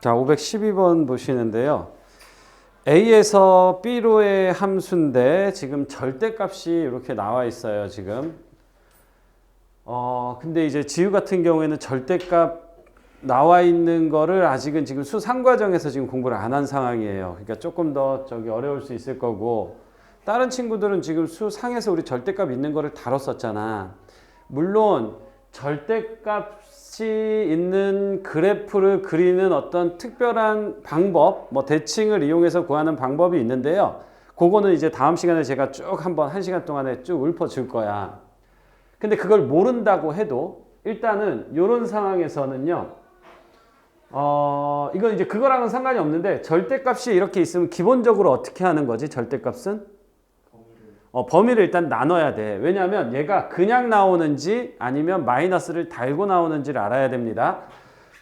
자, 512번 보시는데요. A에서 B로의 함수인데 지금 절대값이 이렇게 나와 있어요, 지금. 어, 근데 이제 지우 같은 경우에는 절대값 나와 있는 거를 아직은 지금 수상 과정에서 지금 공부를 안 한 상황이에요. 그러니까 조금 더 저기 어려울 수 있을 거고 다른 친구들은 지금 수상에서 우리 절대값 있는 거를 다뤘었잖아. 물론 절대값이 있는 그래프를 그리는 어떤 특별한 방법, 뭐 대칭을 이용해서 구하는 방법이 있는데요. 그거는 이제 다음 시간에 제가 쭉 한번 한 시간 동안에 쭉 읊어줄 거야. 근데 그걸 모른다고 해도 일단은 이런 상황에서는요. 어, 이건 이제 그거랑은 상관이 없는데 절대값이 이렇게 있으면 기본적으로 어떻게 하는 거지? 절대값은 어, 범위를 일단 나눠야 돼. 왜냐하면 얘가 그냥 나오는지 아니면 마이너스를 달고 나오는지를 알아야 됩니다.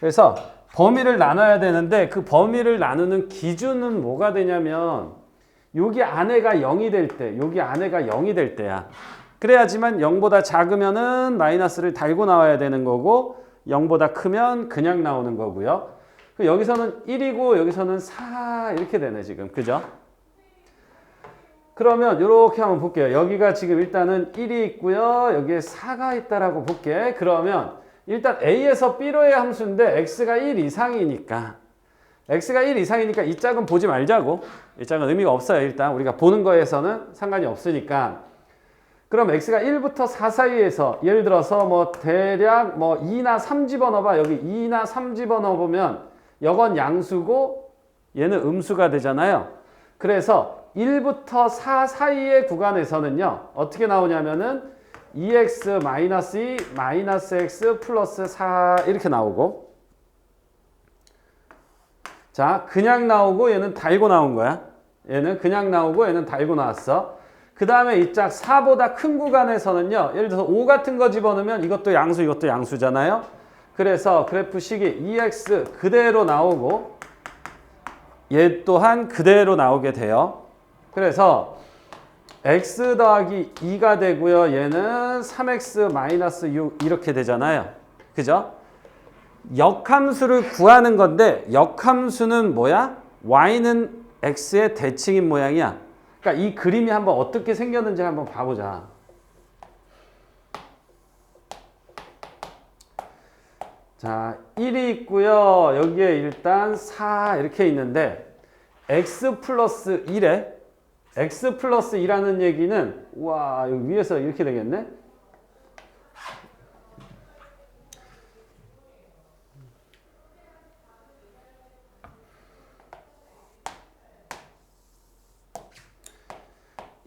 그래서 범위를 나눠야 되는데 그 범위를 나누는 기준은 뭐가 되냐면 여기 안에가 0이 될 때, 여기 안에가 0이 될 때야. 그래야지만 0보다 작으면은 마이너스를 달고 나와야 되는 거고 0보다 크면 그냥 나오는 거고요. 그 여기서는 1이고 여기서는 4 이렇게 되네 지금. 그죠? 그러면 이렇게 한번 볼게요. 여기가 지금 일단은 1이 있고요. 여기에 4가 있다라고 볼게. 그러면 일단 A에서 B로의 함수인데 X가 1 이상이니까 X가 1 이상이니까 이 짝은 보지 말자고. 이 짝은 의미가 없어요. 일단 우리가 보는 거에서는 상관이 없으니까. 그럼 x가 1부터 4 사이에서 예를 들어서 뭐 대략 뭐 2나 3 집어넣어봐 여기 2나 3 집어넣어보면 여건 양수고 얘는 음수가 되잖아요 그래서 1부터 4 사이의 구간에서는요 어떻게 나오냐면은 2x 마이너스 2 마이너스 x 플러스 4 이렇게 나오고 자 그냥 나오고 얘는 달고 나온 거야 얘는 그냥 나오고 얘는 달고 나왔어 그 다음에 이 짝 4보다 큰 구간에서는요. 예를 들어서 5 같은 거 집어넣으면 이것도 양수 이것도 양수잖아요. 그래서 그래프 식이 2x 그대로 나오고 얘 또한 그대로 나오게 돼요. 그래서 x 더하기 2가 되고요. 얘는 3x 마이너스 6 이렇게 되잖아요. 그죠? 역함수를 구하는 건데 역함수는 뭐야? y는 x의 대칭인 모양이야. 그러니까 이 그림이 한번 어떻게 생겼는지 한번 봐보자. 자, 1이 있고요. 여기에 일단 4 이렇게 있는데 x 플러스 1에 x 플러스 2라는 얘기는 와 여기 위에서 이렇게 되겠네.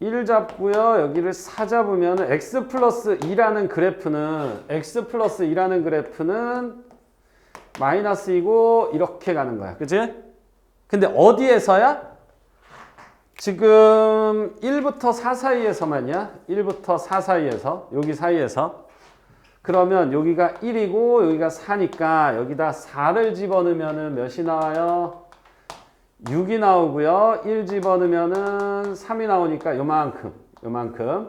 일 잡고요. 여기를 4 잡으면 x 플러스 2라는 그래프는 x 플러스 2라는 그래프는 마이너스이고 이렇게 가는 거야. 그치? 근데 어디에서야? 지금 1부터 4 사이에서만이야. 1부터 4 사이에서 여기 사이에서 그러면 여기가 1이고 여기가 4니까 여기다 4를 집어넣으면 몇이 나와요? 6이 나오고요. 1 집어넣으면은 3이 나오니까 요만큼, 요만큼.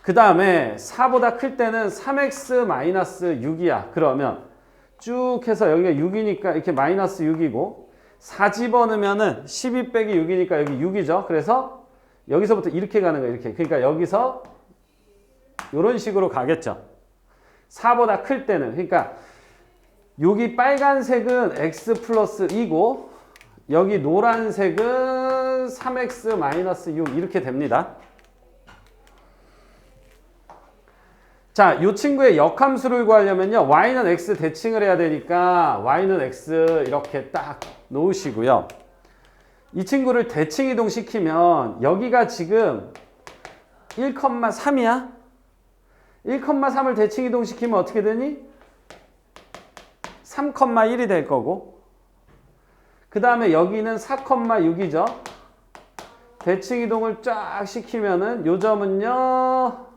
그 다음에 4보다 클 때는 3x 마이너스 6이야. 그러면 쭉 해서 여기가 6이니까 이렇게 마이너스 6이고 4 집어넣으면은 12 빼기 6이니까 여기 6이죠. 그래서 여기서부터 이렇게 가는 거예요. 이렇게. 그러니까 여기서 이런 식으로 가겠죠. 4보다 클 때는. 그러니까 여기 빨간색은 x 플러스 2고 여기 노란색은 3x 마이너스 6 이렇게 됩니다. 자, 이 친구의 역함수를 구하려면요. y는 x 대칭을 해야 되니까 y는 x 이렇게 딱 놓으시고요. 이 친구를 대칭 이동시키면 여기가 지금 1,3이야? 1,3을 대칭 이동시키면 어떻게 되니? 3,1이 될 거고 그 다음에 여기는 4,6이죠. 대칭 이동을 쫙 시키면은 요 점은요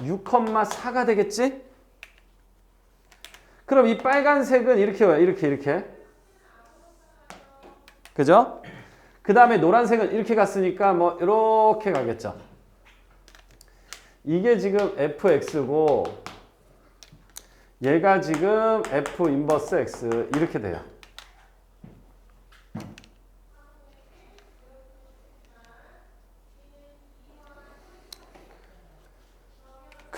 6,4가 되겠지? 그럼 이 빨간색은 이렇게 와요. 이렇게 이렇게 그죠? 그 다음에 노란색은 이렇게 갔으니까 뭐 이렇게 가겠죠. 이게 지금 fx고 얘가 지금 F 인버스 X 이렇게 돼요.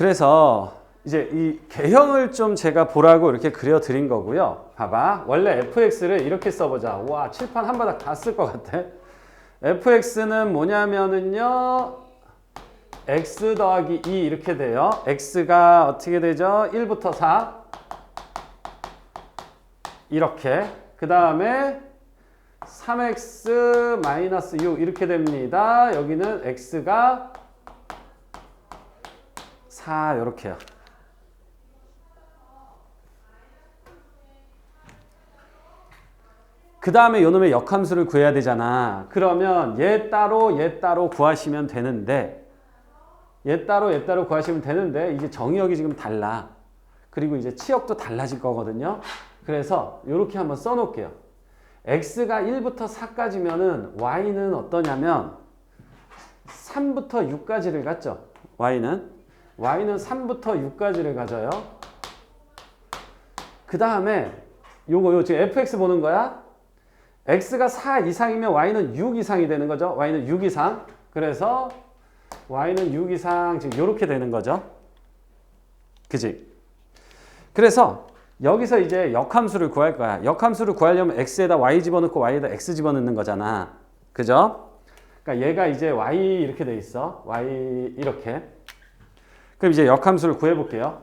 그래서 이제 이 개형을 좀 제가 보라고 이렇게 그려드린 거고요. 봐봐. 원래 fx를 이렇게 써보자. 와, 칠판 한 바닥 다 쓸 것 같아. fx는 뭐냐면은요. x 더하기 2 이렇게 돼요. x가 어떻게 되죠? 1부터 4. 이렇게. 그 다음에 3x 마이너스 6 이렇게 됩니다. 여기는 x가 4 이렇게요. 그 다음에 요놈의 역함수를 구해야 되잖아. 그러면 얘 따로 얘 따로 구하시면 되는데 얘 따로 얘 따로 구하시면 되는데 이제 정의역이 지금 달라. 그리고 이제 치역도 달라질 거거든요. 그래서 이렇게 한번 써놓을게요. x가 1부터 4까지면은 y는 어떠냐면 3부터 6까지를 갖죠. y는 y는 3부터 6까지를 가져요. 그 다음에 요거 요 지금 fx 보는 거야. x가 4 이상이면 y는 6 이상이 되는 거죠. y는 6 이상. 그래서 y는 6 이상 지금 요렇게 되는 거죠. 그지? 그래서 여기서 이제 역함수를 구할 거야. 역함수를 구하려면 x에다 y 집어넣고 y에다 x 집어넣는 거잖아. 그죠? 그러니까 얘가 이제 y 이렇게 돼 있어. y 이렇게. 그럼 이제 역함수를 구해 볼게요.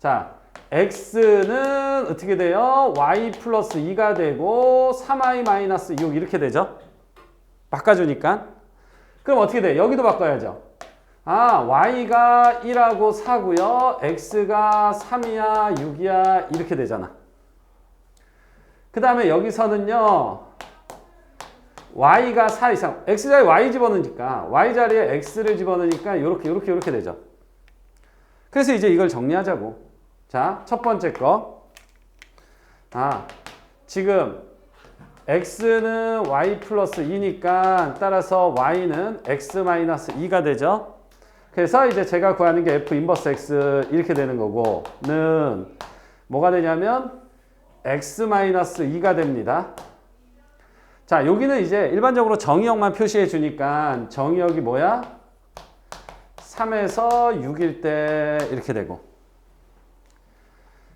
자, x는 어떻게 돼요? y 플러스 2가 되고 3y 마이너스 6 이렇게 되죠? 바꿔주니까. 그럼 어떻게 돼? 여기도 바꿔야죠. 아, y가 1하고 4고요. x가 3이야, 6이야 이렇게 되잖아. 그 다음에 여기서는요. y가 4 이상, x 자리에 y 집어넣으니까 y 자리에 x를 집어넣으니까 이렇게 이렇게 이렇게 되죠. 그래서 이제 이걸 정리하자고. 자, 첫 번째 거. 아, 지금 x는 y 플러스 2니까 따라서 y는 x 마이너스 2가 되죠. 그래서 이제 제가 구하는 게 f 인버스 x 이렇게 되는 거고 는 뭐가 되냐면 x 마이너스 2가 됩니다. 자, 여기는 이제 일반적으로 정의역만 표시해 주니까 정의역이 뭐야? 3에서 6일 때 이렇게 되고.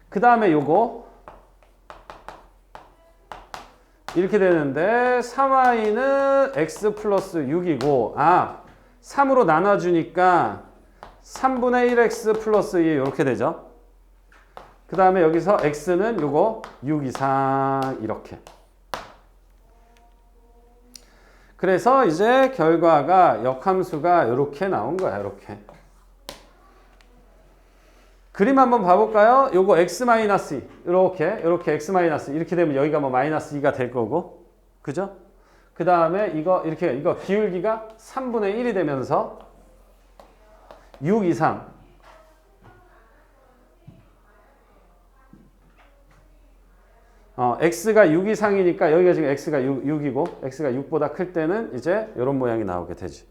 그 다음에 요거 이렇게 되는데 3y는 x 플러스 6이고 아 3으로 나눠주니까 3분의 1x 플러스 2 이렇게 되죠. 그 다음에 여기서 x는 요거 6 이상 이렇게 그래서 이제 결과가 역함수가 이렇게 나온 거야 이렇게. 그림 한번 봐볼까요? 요거 x 마이너스 이렇게 이렇게 x 마이너스 이렇게 되면 여기가 뭐 마이너스 2가 될 거고. 그죠? 그 다음에 이거 이렇게 이거 기울기가 3분의 1이 되면서 6 이상 어, x가 6 이상이니까 여기가 지금 x가 6, 6이고 x가 6보다 클 때는 이제 이런 모양이 나오게 되지.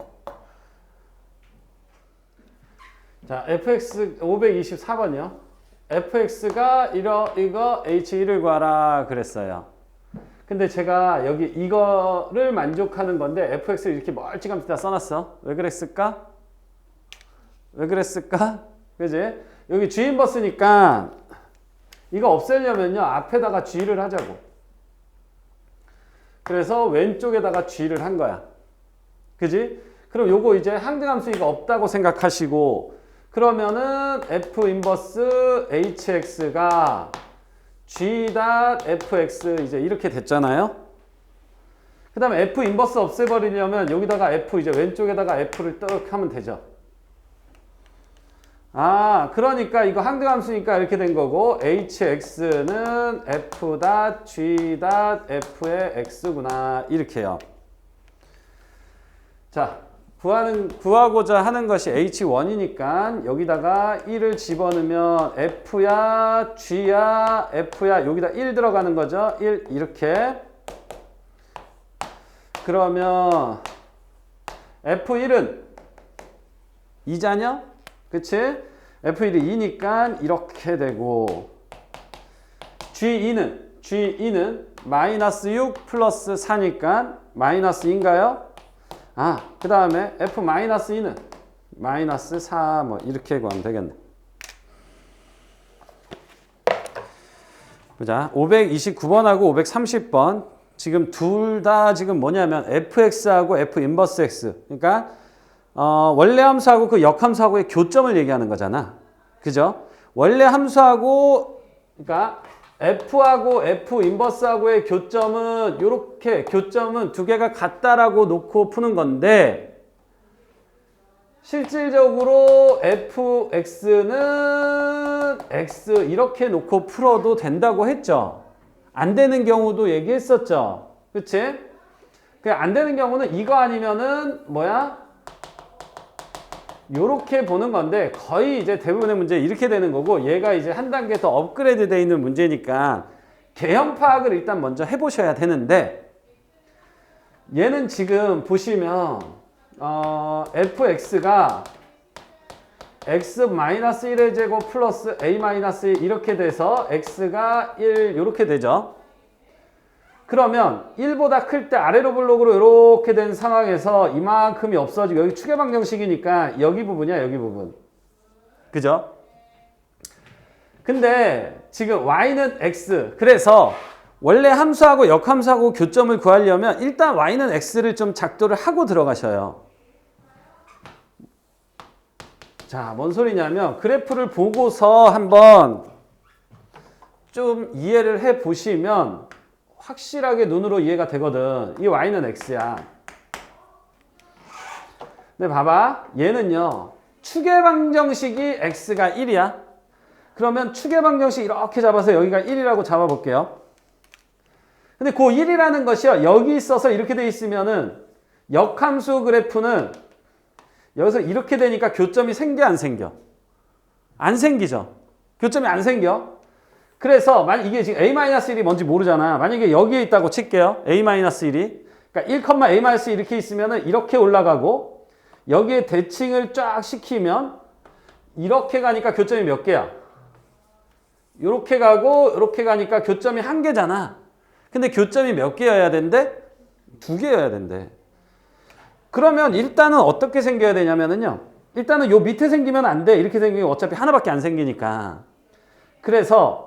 자, fx 524번이요. fx가 이러, 이거 h1을 구하라 그랬어요. 근데 제가 여기 이거를 만족하는 건데 fx를 이렇게 멀찌감치 써놨어. 왜 그랬을까? 왜 그랬을까? 그지? 여기 g 인버스니까 이거 없애려면요 앞에다가 g를 하자고. 그래서 왼쪽에다가 g를 한 거야. 그지? 그럼 요거 이제 항등함수 이거 없다고 생각하시고 그러면은 f 인버스 hx가 g fx 이제 이렇게 됐잖아요. 그 다음에 f 인버스 없애버리려면 여기다가 f 이제 왼쪽에다가 f를 떡 하면 되죠. 아, 그러니까 이거 항등 함수니까 이렇게 된 거고 hx는 f g f의 x구나 이렇게요. 자, 구하는 구하고자 하는 것이 h1이니까 여기다가 1을 집어넣으면 f야 g야 f야 여기다 1 들어가는 거죠. 1 이렇게 그러면 f1은 2자녀? 그치? f1이 2니까 이렇게 되고 G2는 G2는 마이너스 6 플러스 4니까 마이너스 2인가요? 아, 그 다음에 F 마이너스 2는 마이너스 4 뭐 이렇게 구하면 되겠네. 보자. 529번하고 530번 지금 둘 다 지금 뭐냐면 fx하고 f 인버스 x. 그러니까 어, 원래 함수하고 그 역함수하고의 교점을 얘기하는 거잖아. 그죠? 원래 함수하고 그러니까 f하고 f 인버스하고의 교점은 요렇게 교점은 두 개가 같다라고 놓고 푸는 건데 실질적으로 fx는 x 이렇게 놓고 풀어도 된다고 했죠. 안 되는 경우도 얘기했었죠. 그치? 그안 되는 경우는 이거 아니면은 뭐야? 요렇게 보는 건데 거의 이제 대부분의 문제 이렇게 되는 거고 얘가 이제 한 단계 더 업그레이드 돼 있는 문제니까 개형 파악을 일단 먼저 해보셔야 되는데 얘는 지금 보시면 어, fx가 x-1의 제곱 플러스 a-1 이렇게 돼서 x가 1 이렇게 되죠. 그러면 1보다 클 때 아래로 블록으로 이렇게 된 상황에서 이만큼이 없어지고 여기 추계 방 정식이니까 여기 부분이야 여기 부분. 그죠? 근데 지금 y는 x 그래서 원래 함수하고 역함수하고 교점을 구하려면 일단 y는 x를 좀 작도를 하고 들어가셔요. 자, 뭔 소리냐면 그래프를 보고서 한번 좀 이해를 해 보시면 확실하게 눈으로 이해가 되거든. 이 y는 x야. 근데 봐봐. 얘는요. 추계 방정식이 x가 1이야. 그러면 추계 방정식 이렇게 잡아서 여기가 1이라고 잡아 볼게요. 근데 그 1이라는 것이요. 여기 있어서 이렇게 돼 있으면은 역함수 그래프는 여기서 이렇게 되니까 교점이 생겨 안 생겨? 안 생기죠. 교점이 안 생겨. 그래서 만약 이게 지금 a-1이 뭔지 모르잖아. 만약에 여기에 있다고 칠게요. a-1이. 그러니까 1,a-1 이렇게 있으면은 이렇게 올라가고 여기에 대칭을 쫙 시키면 이렇게 가니까 교점이 몇 개야? 이렇게 가고 이렇게 가니까 교점이 한 개잖아. 근데 교점이 몇 개여야 된대? 두 개여야 된대. 그러면 일단은 어떻게 생겨야 되냐면은요. 일단은 요 밑에 생기면 안 돼. 이렇게 생기면 어차피 하나밖에 안 생기니까. 그래서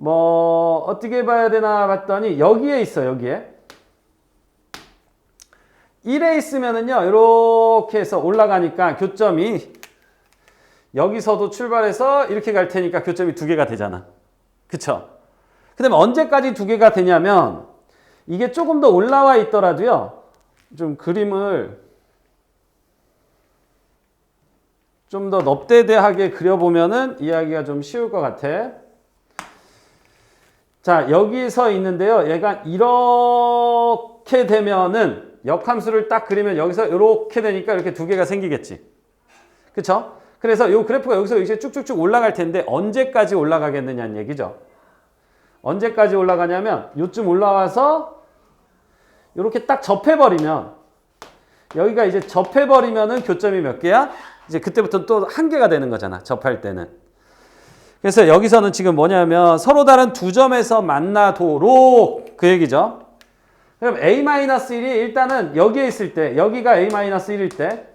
뭐 어떻게 봐야 되나 봤더니 여기에 있어. 여기에. 1에 있으면은요. 이렇게 해서 올라가니까 교점이 여기서도 출발해서 이렇게 갈 테니까 교점이 두 개가 되잖아. 그쵸? 그 다음에 언제까지 두 개가 되냐면 이게 조금 더 올라와 있더라도요. 좀 그림을 좀더 넙대대하게 그려보면은 이야기가 좀 쉬울 것 같아. 자, 여기서 있는데요. 얘가 이렇게 되면은 역함수를 딱 그리면 여기서 이렇게 되니까 이렇게 두 개가 생기겠지. 그쵸? 그래서 이 그래프가 여기서 이제 쭉쭉쭉 올라갈 텐데 언제까지 올라가겠느냐는 얘기죠. 언제까지 올라가냐면 요쯤 올라와서 이렇게 딱 접해버리면 여기가 이제 접해버리면은 교점이 몇 개야? 이제 그때부터 또 한 개가 되는 거잖아. 접할 때는. 그래서 여기서는 지금 뭐냐면 서로 다른 두 점에서 만나도록 그 얘기죠. 그럼 a-1이 일단은 여기에 있을 때 여기가 a-1일 때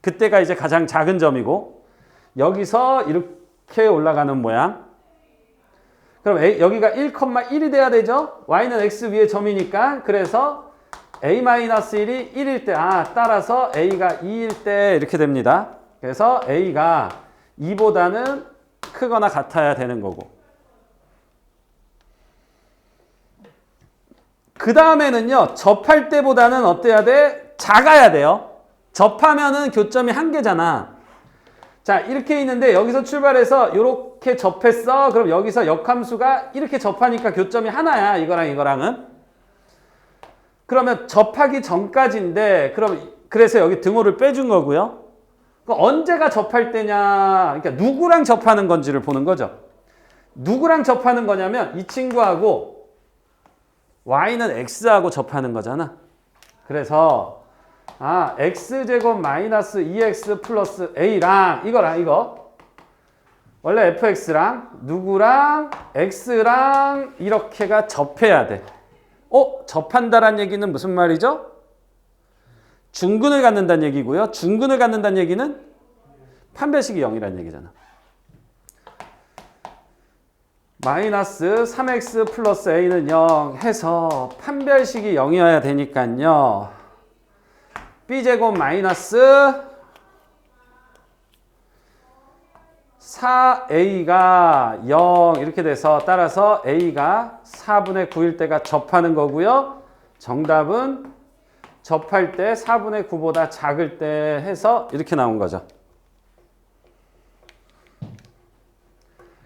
그때가 이제 가장 작은 점이고 여기서 이렇게 올라가는 모양. 그럼 A, 여기가 1,1이 돼야 되죠? y는 x 위에 점이니까 그래서 a-1이 1일 때, 아, 따라서 a가 2일 때 이렇게 됩니다. 그래서 a가 2보다는 크거나 같아야 되는 거고. 그 다음에는요, 접할 때보다는 어때야 돼? 작아야 돼요. 접하면은 교점이 한 개잖아. 자, 이렇게 있는데 여기서 출발해서 이렇게 접했어. 그럼 여기서 역함수가 이렇게 접하니까 교점이 하나야. 이거랑 이거랑은. 그러면 접하기 전까지인데 그럼 그래서 여기 등호를 빼준 거고요. 그럼 언제가 접할 때냐? 그러니까 누구랑 접하는 건지를 보는 거죠. 누구랑 접하는 거냐면 이 친구하고 y는 x하고 접하는 거잖아. 그래서 아, x제곱 마이너스 2x 플러스 a랑 이거랑 이거 원래 fx랑 누구랑 x랑 이렇게가 접해야 돼. 어? 접한다란 얘기는 무슨 말이죠? 중근을 갖는다는 얘기고요. 중근을 갖는다는 얘기는 판별식이 0이라는 얘기잖아. 마이너스 3x 플러스 a는 0 해서 판별식이 0이어야 되니까요. b제곱 마이너스 4a가 0 이렇게 돼서 따라서 a가 4분의 9일 때가 접하는 거고요. 정답은 접할 때 4분의 9보다 작을 때 해서 이렇게 나온 거죠.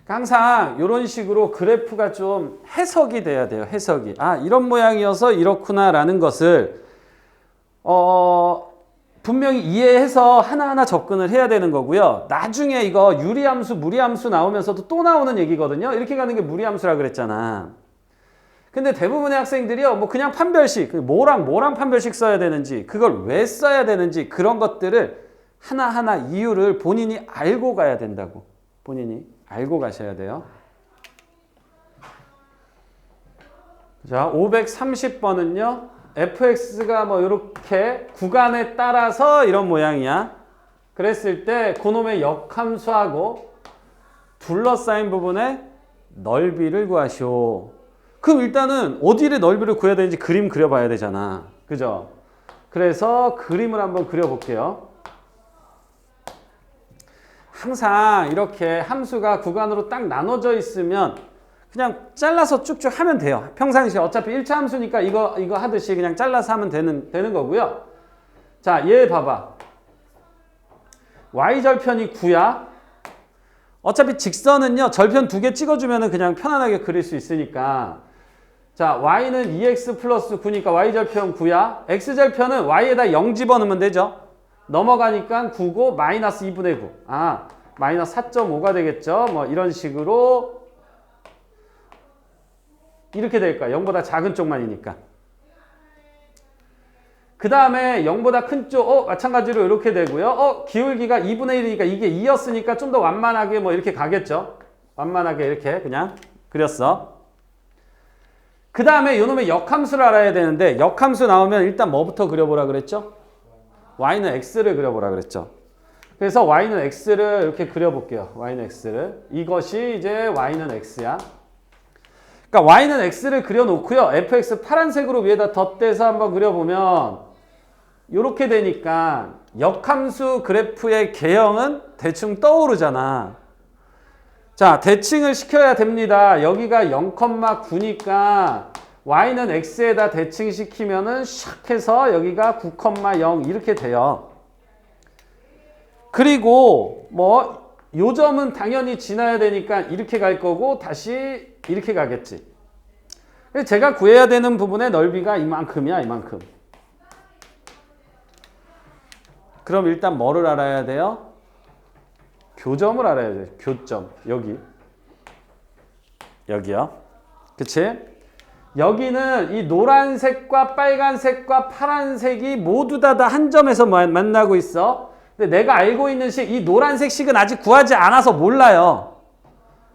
항상 이런 식으로 그래프가 좀 해석이 돼야 돼요. 해석이. 아, 이런 모양이어서 이렇구나라는 것을 어, 분명히 이해해서 하나하나 접근을 해야 되는 거고요. 나중에 이거 유리함수, 무리함수 나오면서도 또 나오는 얘기거든요. 이렇게 가는 게 무리함수라 그랬잖아. 근데 대부분의 학생들이요, 뭐 그냥 판별식, 그 뭐랑 뭐랑 판별식 써야 되는지, 그걸 왜 써야 되는지 그런 것들을 하나하나 이유를 본인이 알고 가야 된다고. 본인이 알고 가셔야 돼요. 자, 530번은요. fx가 뭐 이렇게 구간에 따라서 이런 모양이야. 그랬을 때 그놈의 역함수하고 둘러싸인 부분의 넓이를 구하시오. 그럼 일단은 어디를 넓이를 구해야 되는지 그림 그려봐야 되잖아. 그죠? 그래서 그림을 한번 그려볼게요. 항상 이렇게 함수가 구간으로 딱 나눠져 있으면 그냥 잘라서 쭉쭉 하면 돼요. 평상시에 어차피 1차 함수니까 이거 이거 하듯이 그냥 잘라서 하면 되는 되는 거고요. 자, 얘 봐봐. y 절편이 9야. 어차피 직선은요. 절편 두 개 찍어 주면은 그냥 편안하게 그릴 수 있으니까 자, y는 2x 플러스 9니까 y 절편 9야. x 절편은 y에다 0 집어넣으면 되죠. 넘어가니까 9고 마이너스 2분의 9. 아, 마이너스 4.5가 되겠죠. 뭐 이런 식으로 이렇게 될까? 0보다 작은 쪽만이니까. 그 다음에 0보다 큰 쪽, 어, 마찬가지로 이렇게 되고요. 어, 기울기가 2분의 1이니까 이게 2였으니까 좀 더 완만하게 뭐 이렇게 가겠죠. 완만하게 이렇게 그냥 그렸어. 그 다음에 요놈의 역함수를 알아야 되는데 역함수 나오면 일단 뭐부터 그려보라 그랬죠? y는 x를 그려보라 그랬죠. 그래서 y는 x를 이렇게 그려볼게요. y는 x를. 이것이 이제 y는 x야. 그러니까 y는 x를 그려놓고요. fx 파란색으로 위에다 덧대서 한번 그려보면 이렇게 되니까 역함수 그래프의 개형은 대충 떠오르잖아. 자, 대칭을 시켜야 됩니다. 여기가 0,9니까 y는 x에다 대칭시키면은 샥 해서 여기가 9,0 이렇게 돼요. 그리고 뭐 요 점은 당연히 지나야 되니까 이렇게 갈 거고 다시 이렇게 가겠지. 제가 구해야 되는 부분의 넓이가 이만큼이야, 이만큼. 그럼 일단 뭐를 알아야 돼요? 교점을 알아야 돼요. 교점. 여기. 여기요. 그치? 여기는 이 노란색과 빨간색과 파란색이 모두 다한 점에서 만나고 있어. 근데 내가 알고 있는 식, 이 노란색 식은 아직 구하지 않아서 몰라요.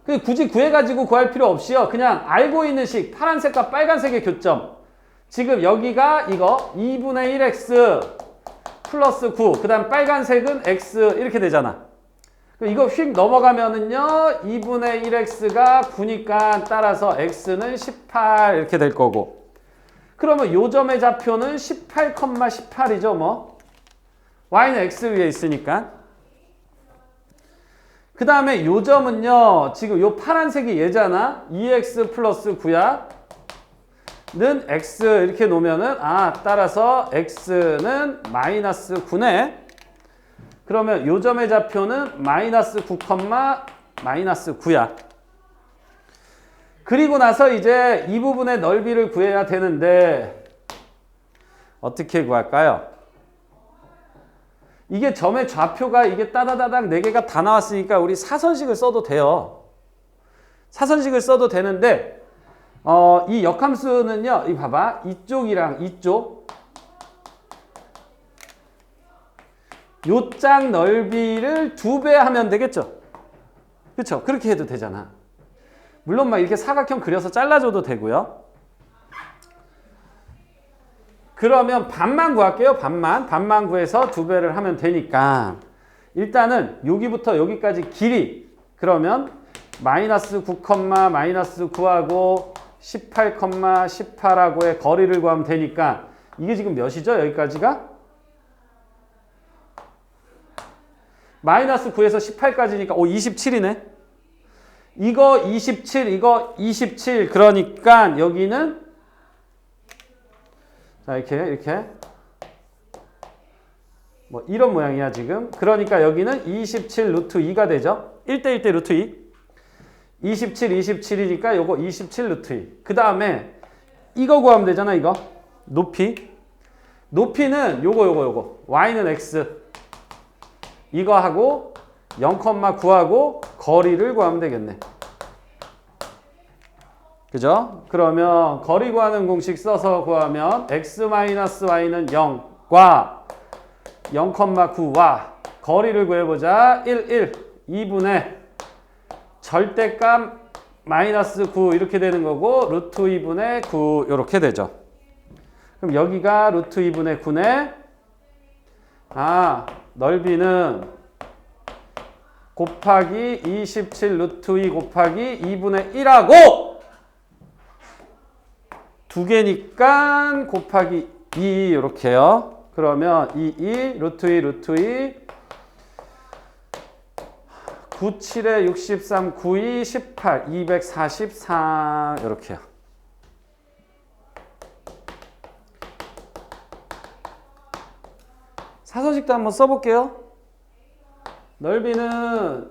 그 굳이 구해가지고 구할 필요 없이요. 그냥 알고 있는 식, 파란색과 빨간색의 교점. 지금 여기가 이거 2분의 1x 플러스 9. 그 다음 빨간색은 x 이렇게 되잖아. 이거 휙 넘어가면은요. 2분의 1x가 9니까 따라서 x는 18 이렇게 될 거고. 그러면 요 점의 좌표는 18,18이죠, 뭐. y는 x 위에 있으니까. 그 다음에 요 점은요. 지금 요 파란색이 얘잖아. 2x 플러스 9야. 는 x 이렇게 놓으면은 아 따라서 x는 마이너스 9네. 그러면 요 점의 좌표는 마이너스 9, 마이너스 9야. 그리고 나서 이제 이 부분의 넓이를 구해야 되는데 어떻게 구할까요? 이게 점의 좌표가 이게 따다다닥 4개가 다 나왔으니까 우리 사선식을 써도 돼요. 사선식을 써도 되는데 어, 이 역함수는요. 이 봐봐. 이쪽이랑 이쪽 요짝 넓이를 두 배 하면 되겠죠. 그렇죠? 그렇게 해도 되잖아. 물론 막 이렇게 사각형 그려서 잘라줘도 되고요. 그러면 반만 구할게요. 반만. 반만 구해서 두 배를 하면 되니까 일단은 여기부터 여기까지 길이 그러면 마이너스 9, 마이너스 9하고 18, 18하고의 거리를 구하면 되니까 이게 지금 몇이죠? 여기까지가? 마이너스 9에서 18까지니까 오 27이네. 이거 27, 이거 27 그러니까 여기는 자 이렇게 이렇게 뭐 이런 모양이야 지금. 그러니까 여기는 27 루트 2가 되죠. 1대 1대 루트 2. 27, 27이니까 요거 27 루트 2. 그 다음에 이거 구하면 되잖아 이거. 높이. 높이는 요거 요거 요거. y는 x. 이거 하고 0,9하고 거리를 구하면 되겠네. 그죠? 그러면 거리 구하는 공식 써서 구하면 x-y는 0과 0,9와 거리를 구해보자. 1, 1, 2분의 절대값 마이너스 9 이렇게 되는 거고 루트 2분의 9 이렇게 되죠. 그럼 여기가 루트 2분의 9네. 아 넓이는 곱하기 27 루트 2 곱하기 2분의 1하고 두 개니까 곱하기 2 이렇게요. 그러면 2, 2 루트 2 루트 2 9, 7에 63, 9, 2, 18, 243 이렇게요. 사서식도 한번 써볼게요. 넓이는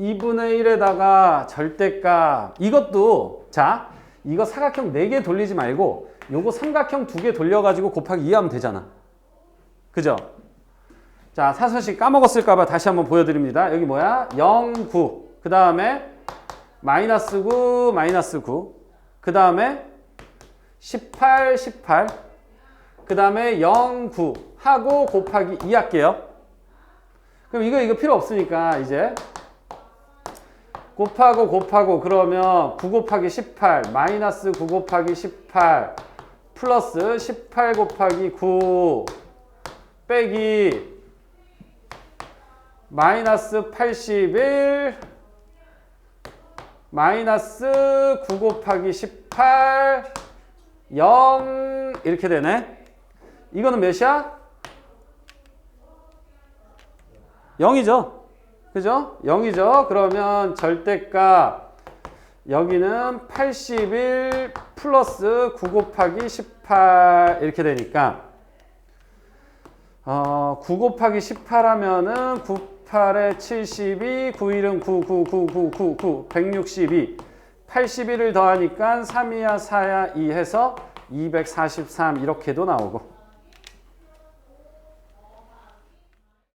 2분의 1에다가 절대값 이것도 자 이거 사각형 4개 돌리지 말고 요거 삼각형 2개 돌려가지고 곱하기 2 하면 되잖아. 그죠? 자 사서식 까먹었을까봐 다시 한번 보여드립니다. 여기 뭐야? 0, 9. 그 다음에 마이너스 9, 마이너스 9. 그 다음에 18, 18. 그 다음에 0, 9 하고 곱하기 2 할게요. 그럼 이거 이거 필요 없으니까 이제 곱하고 곱하고 그러면 9 곱하기 18 마이너스 9 곱하기 18 플러스 18 곱하기 9 빼기 마이너스 81 마이너스 9 곱하기 18 0 이렇게 되네. 이거는 몇이야? 0이죠. 그죠? 0이죠. 그러면 절대값 여기는 81 플러스 9 곱하기 18 이렇게 되니까 어, 9 곱하기 18 하면은 9, 8에 72, 9일은 9, 9, 9, 9, 9, 9, 162. 81을 더하니까 3이야, 4야, 2 해서 243 이렇게도 나오고